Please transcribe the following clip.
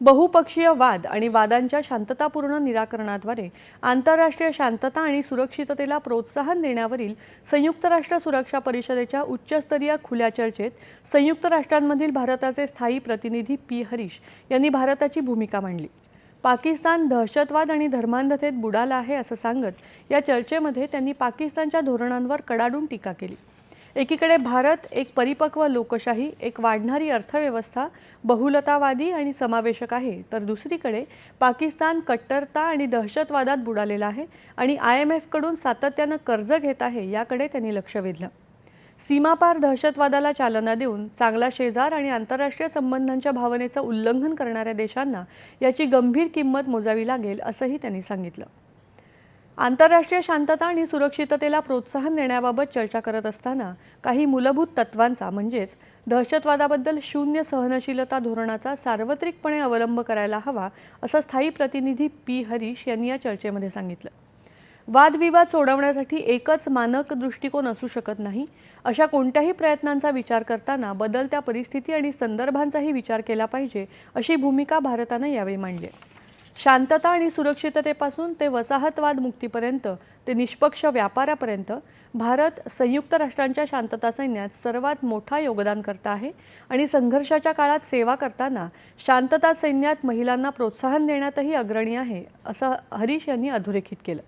बहुपक्षीय वाद आणि वादांच्या शांततापूर्ण निराकरणाद्वारे आंतरराष्ट्रीय शांतता आणि सुरक्षिततेला प्रोत्साहन देण्यावरील संयुक्त राष्ट्र सुरक्षा परिषदेच्या उच्चस्तरीय खुल्या चर्चेत संयुक्त राष्ट्रांमधील भारताचे स्थायी प्रतिनिधी पी. हरीश यांनी भारताची भूमिका मांडली. पाकिस्तान दहशतवाद आणि धर्मांधतेत बुडाला आहे असं सांगत या चर्चेमध्ये त्यांनी पाकिस्तानच्या धोरणांवर कडाडून टीका केली. एकीकडे भारत एक परिपक्व लोकशाही एक वाढणारी अर्थव्यवस्था बहुलतावादी आणि समावेशक आहे तर दुसरीकडे पाकिस्तान कट्टरता आणि दहशतवादात बुडालेला आहे आणि आय एम एफकडून सातत्यानं कर्ज घेत आहे याकडे त्यांनी लक्ष वेधलं. सीमापार दहशतवादाला चालना देऊन चांगला शेजार आणि आंतरराष्ट्रीय संबंधांच्या भावनेचं उल्लंघन करणाऱ्या देशांना याची गंभीर किंमत मोजावी लागेल असंही त्यांनी सांगितलं. आंतरराष्ट्रीय शांतता आणि सुरक्षिततेला प्रोत्साहन देण्याबाबत चर्चा करत असताना काही मूलभूत तत्वांचा म्हणजेच दहशतवादाबद्दल शून्य सहनशीलता धोरणाचा सार्वत्रिकपणे अवलंब करायला हवा असं स्थायी प्रतिनिधी पी हरीश यांनी या चर्चेमध्ये सांगितलं वादविवाद सोडवण्यासाठी एकच मानक दृष्टिकोन असू शकत नाही अशा कोणत्याही प्रयत्नांचा विचार करताना बदलत्या परिस्थिती आणि संदर्भांचाही विचार केला पाहिजे अशी भूमिका भारतानं यावेळी मांडली आहे. शांतता आणि सुरक्षिततेपासून ते वसाहतवाद मुक्तीपर्यंत ते निष्पक्ष व्यापारापर्यंत भारत संयुक्त राष्ट्रांच्या शांतता सैन्यात सर्वात मोठा योगदानकर्ता आहे आणि संघर्षाच्या काळात सेवा करताना शांतता सैन्यात महिलांना प्रोत्साहन देण्यातही अग्रणी आहे असं हरीश यांनी अधोरेखित केलं.